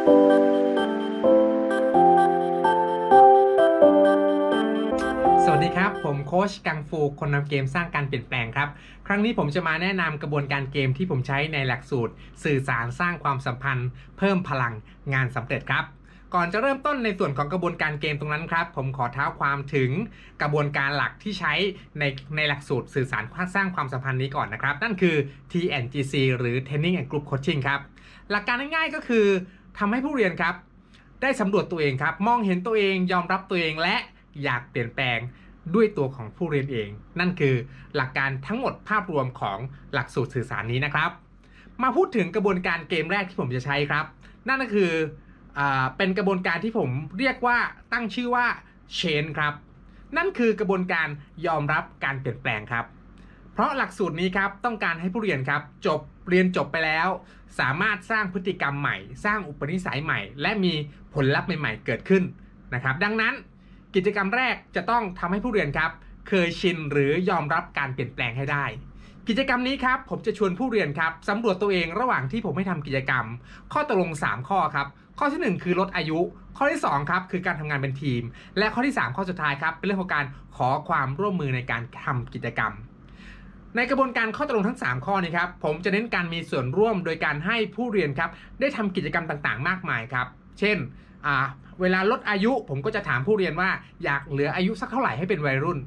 สวัสดีครับ ผมโคชกังฟู คนนำเกมสร้างการเปลี่ยนแปลงครับ ครั้งนี้ผมจะมาแนะนำกระบวนการเกมที่ผมใช้ในหลักสูตร สื่อสารสร้างความสัมพันธ์ เพิ่มพลังงานสำเร็จครับ ก่อนจะเริ่มต้นในส่วนของกระบวนการเกมตรงนั้นครับ ผมขอเท้าความถึงกระบวนการหลักที่ใช้ในในหลักสูตรสื่อสารสร้างความสัมพันธ์นี้ก่อนนะครับ นั่นคือ TNGC หรือ Training and Group Coaching ครับ หลักการง่ายๆก็คือ ทำให้ผู้เรียนครับ ได้สำรวจตัวเองครับ มองเห็นตัวเองยอมรับตัวเองและอยากเปลี่ยนแปลงด้วยตัวของผู้เรียนเอง นั่นคือหลักการทั้งหมดภาพรวมของหลักสูตรสื่อสารนี้นะครับ มาพูดถึงกระบวนการเกมแรกที่ผมจะใช้ครับ นั่นก็คืออเป็นกระบวนการที่ผมเรียกว่าตั้งชื่อว่า chain ครับ นั่นคือกระบวนการยอมรับการเปลี่ยนแปลงครับ เพราะหลักสูตรนี้ครับต้องการให้ผู้เรียนครับจบเรียนจบไปแล้ว สามารถสร้างพฤติกรรมใหม่ สร้างอุปนิสัยใหม่ และมีผลลัพธ์ใหม่ ๆ เกิดขึ้นนะครับ ดังนั้นกิจกรรมแรกจะต้องทำให้ผู้เรียนครับ เคยชินหรือยอมรับการเปลี่ยนแปลงให้ได้ กิจกรรมนี้ครับผมจะชวนผู้เรียนครับสำรวจตัวเองระหว่างที่ผมให้ทำกิจกรรม ข้อตกลง 3 ข้อครับข้อทีหนึ่1 คือลดอายุ ข้อที่2ครับคือการทำงานเป็นทีม และข้อที่ 3 ข้อสุดท้ายครับเป็นเรื่องของการขอความร่วมมือในการทำกิจกรรม ในกระบวนการข้อตกลงทั้ง 3 ข้อนี้ครับผมจะเน้นการมีส่วนร่วมโดยการให้ผู้เรียนครับได้ทำกิจกรรมต่างๆ มากมายครับ เช่นเวลาลดอายุผมก็จะถามผู้เรียนว่าอยากเหลืออายุสักเท่าไหร่ให้เป็นวัยรุ่น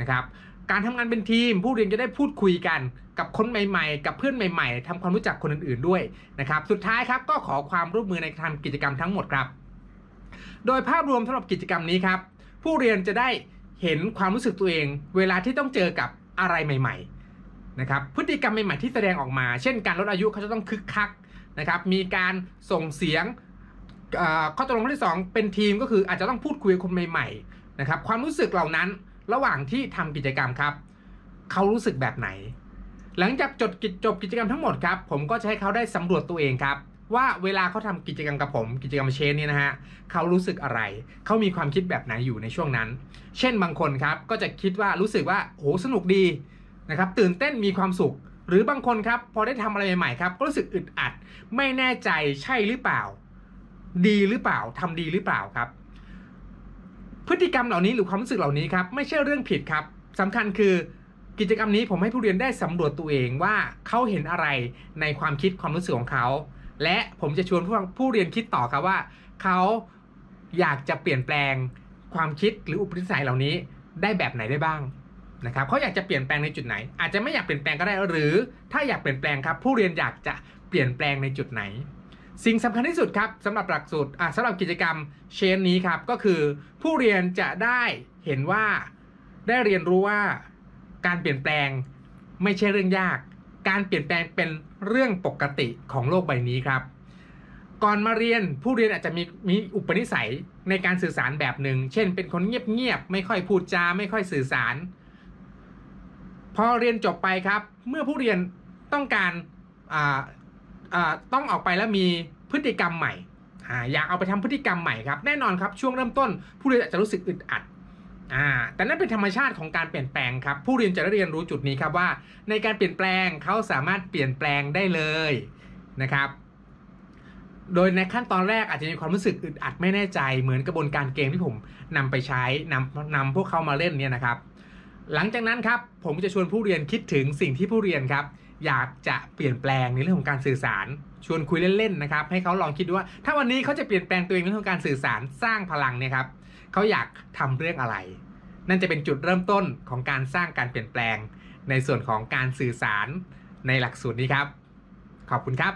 นะครับการทำงานเป็นทีม ผู้เรียนจะได้พูดคุยกันกับคนใหม่ๆ กับเพื่อนใหม่ๆทำความรู้จักคนอื่นๆด้วยนะครับสุดท้ายครับก็ขอความร่วมมือในการทำกิจกรรมทั้งหมดครับ โดยภาพรวมสำหรับกิจกรรมนี้ครับผู้เรียนจะได้เห็นความรู้สึกตัวเอง เวลาที่ต้องเจอกับอะไรใหม่ ๆ นะครับพฤติกรรมใหม่ๆที่แสดงออกมา เช่นการลดอายุเขาจะต้องคึกคักนะครับมีการส่งเสียงข้อตกลงข้อที่2เป็นทีมก็คืออาจจะต้องพูดคุยกับคนใหม่ๆนะครับความรู้สึกเหล่านั้นระหว่างที่ทำกิจกรรมครับเขารู้สึกแบบไหน หลังจากจดกิจจบกิจกรรมทั้งหมดครับผมก็จะให้เขาได้สำรวจตัวเองครับ ว่าเวลาเขาทำกิจกรรมกับผม กิจกรรมเชนเนี่ยนะฮะเขารู้สึกอะไร เขามีความคิดแบบไหนอยู่ในช่วงนั้น เช่นบางคนครับก็จะคิดว่ารู้สึกว่าโหสนุกดี นะครับตื่นเต้นมีความสุข หรือบางคนครับพอได้ทำอะไรใหม่ๆครับก็รู้สึกอึดอัด ไม่แน่ใจใช่หรือเปล่า ดีหรือเปล่าทำดีหรือเปล่าครับ พฤติกรรมเหล่านี้หรือความรู้สึกเหล่านี้ครับไม่ใช่เรื่องผิดครับสำคัญคือกิจกรรมนี้ผมให้ผู้เรียนได้สำรวจตัวเองว่าเขาเห็นอะไรในความคิดความรู้สึกของเขา และผมจะชวนผู้ผู้เรียนคิดต่อครับว่าเขาอยากจะเปลี่ยนแปลงความคิดหรืออุปนิสัยเหล่านี้ได้แบบไหนได้บ้าง นะครับเขาอยากจะเปลี่ยนแปลงในจุดไหน อาจจะไม่อยากเปลี่ยนแปลงก็ได้หรือ ถ้าอยากเปลี่ยนแปลงครับ ผู้เรียนอยากจะเปลี่ยนแปลงในจุดไหน สิ่งสำคัญที่สุดครับสำหรับหลักสูตรอะสำหรับกิจกรรมเชนนี้ครับก็คือ ผู้เรียนจะได้เห็นว่าได้เรียนรู้ว่าการเปลี่ยนแปลงไม่ใช่เรื่องยาก การเปลี่ยนแปลงเป็นเรื่องปกติของโลกใบนี้ครับ ก่อนมาเรียนผู้เรียนอาจจะมีมีอุปนิสัยในการสื่อสารแบบหนึ่ง เช่น เป็นคนเงียบๆ ไม่ค่อยพูดจา ไม่ค่อยสื่อสาร พอเรียนจบไปครับ เมื่อผู้เรียนต้องการต้องออกไปแล้วมีพฤติกรรมใหม่อยากเอาไปทำพฤติกรรมใหม่ครับแน่นอนครับช่วงเริ่มต้น ผู้เรียนอาจจะรู้สึกอึดอัดอแต่นั่นเป็นธรรมชาติของการเปลี่ยนแปลงครับ ผู้เรียนจะได้เรียนรู้จุดนี้ครับว่า ในการเปลี่ยนแปลงเขาสามารถเปลี่ยนแปลงได้เลยนะครับ โดยในขั้นตอนแรกอาจจะมีความรู้สึกอึดอัดไม่แน่ใจ เหมือนกระบวนการเกมที่ผมนำไปใช้นำนำพวกเขามาเล่นเนี่ยนะครับ หลังจากนั้นครับผมจะชวนผู้เรียนคิดถึงสิ่งที่ผู้เรียนครับอยากจะเปลี่ยนแปลงในเรื่องของการสื่อสาร ชวนคุยเล่นๆนะครับให้เขาลองคิดดูว่า ถ้าวันนี้เขาจะเปลี่ยนแปลงตัวเองในเรื่องของการสื่อสารสร้างพลังเนี่ยครับเขาอยากทำเรื่องอะไร นั่นจะเป็นจุดเริ่มต้นของการสร้างการเปลี่ยนแปลง ในส่วนของการสื่อสารในหลักสูตรนี้ครับ ขอบคุณครับ